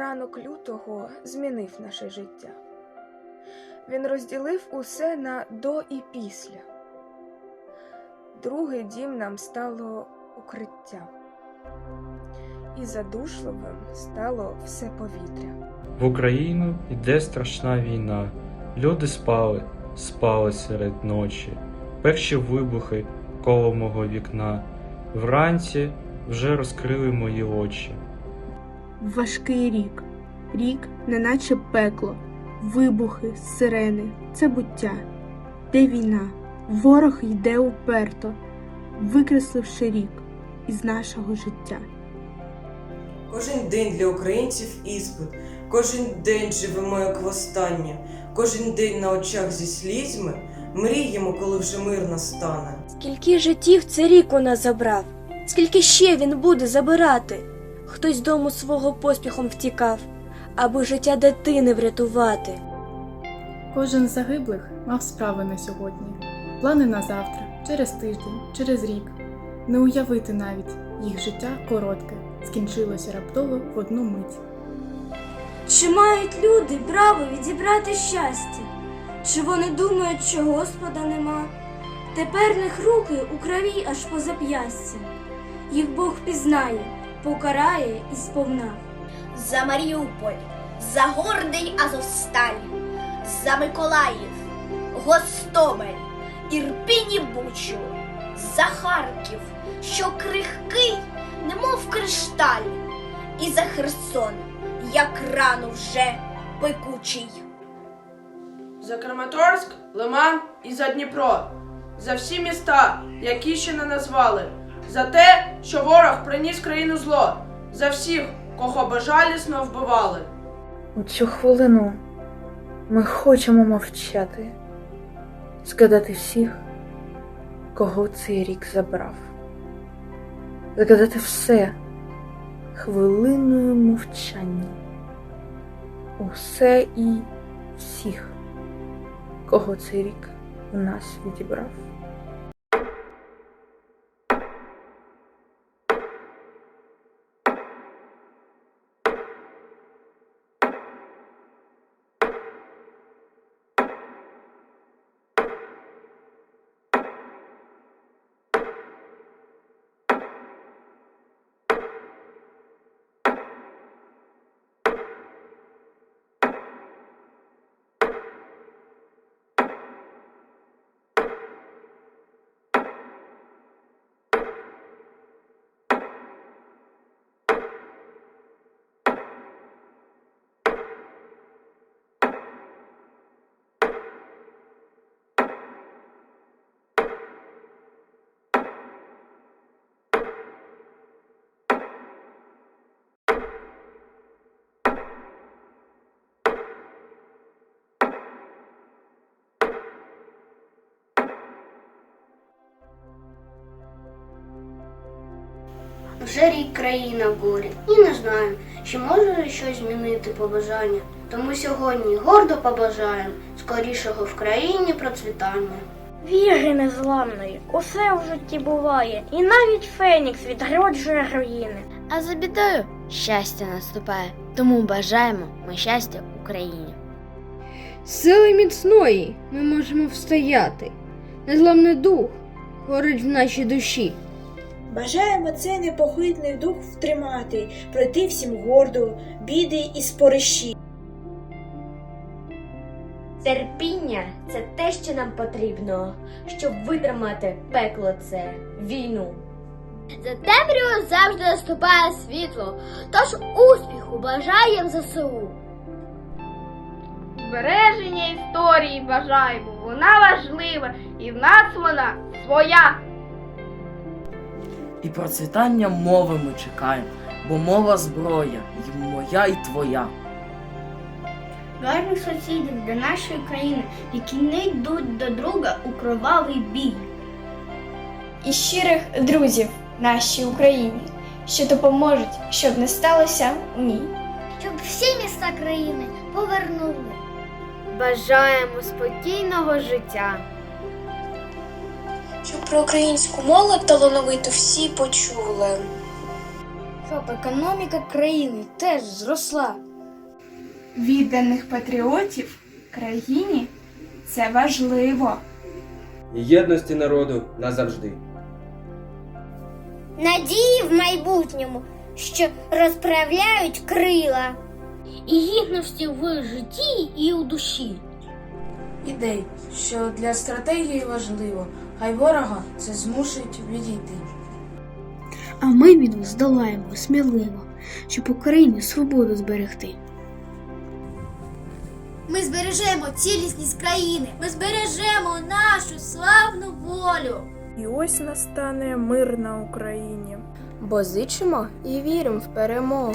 ранок лютого змінив наше життя. Він розділив усе на до і після. Другий дім нам стало укриття, і задушливим стало все повітря. В Україну йде страшна війна. Люди спали, спали серед ночі. Перші вибухи коло мого вікна. Вранці вже розкрили мої очі. Важкий рік, рік, неначе пекло, вибухи, сирени, це буття. Де війна? Ворог йде уперто, викресливши рік із нашого життя. Кожен день для українців іспит, кожен день живемо як востаннє, кожен день на очах зі слізьми мріємо, коли вже мир настане. Скільки життів цей рік у нас забрав, скільки ще він буде забирати? Хтось з дому свого поспіхом втікав, аби життя дитини врятувати. Кожен з загиблих мав справи на сьогодні, плани на завтра, через тиждень, через рік. Не уявити навіть їх життя коротке, скінчилося раптово в одну мить. Чи мають люди право відібрати щастя? Чи вони думають, що Господа нема? Тепер них руки у крові аж по зап'ястя. Їх Бог пізнає, покарає і сповна. за Маріуполь, за гордий Азовсталь, за Миколаїв, Гостомель, Ірпінь і Бучу, за Харків, що крихкий, немов кришталь, і за Херсон, як рану вже пекучий. За Краматорськ, Лиман і за Дніпро. За всі міста, які ще не назвали. За те, що ворог приніс в країну зло. За всіх, кого безжалісно вбивали. У цю хвилину ми хочемо мовчати, згадати всіх, кого цей рік забрав, згадати все хвилиною мовчання, усе і всіх, кого цей рік у нас відібрав. Вже рік країна в горі, і не знаю, чи може щось змінити побажання. Тому сьогодні гордо побажаємо скорішого в країні процвітання. Віри незламної, усе в житті буває, і навіть Фенікс відроджує руїни. А за бідою щастя наступає, тому бажаємо ми щастя Україні. Сили міцної ми можемо встояти. Незламний дух горить в нашій душі. Бажаємо цей непохитний дух втримати, пройти всім гордо, біди і спориші. Терпіння це те, що нам потрібно, щоб витримати пекло це війну. За темрявою завжди наступає світло, тож успіху бажаєм ЗСУ. Збереження історії бажаємо, вона важлива, і в нас вона своя. І процвітання мови ми чекаємо, бо мова зброя, і моя, і твоя. Гарних сусідів для нашої країни, які не йдуть до друга у кровавий бій. І щирих друзів нашій Україні, що допоможуть, щоб не сталося в ній. Щоб всі міста країни повернули. Бажаємо спокійного життя. Щоб про українську молодь талановиту всі почули. Щоб економіка країни теж зросла, відданих патріотів країні це важливо. і єдності народу назавжди. Надії в майбутньому, що розправляють крила. І гідності в житті і у душі. Ідей, що для стратегії важливо, хай ворога це змусить відійти. А ми війну здолаємо сміливо, щоб Україні свободу зберегти. Ми збережемо цілісність країни, ми збережемо нашу славну волю. І ось настане мир на Україні. Бо зичимо і віримо в перемогу.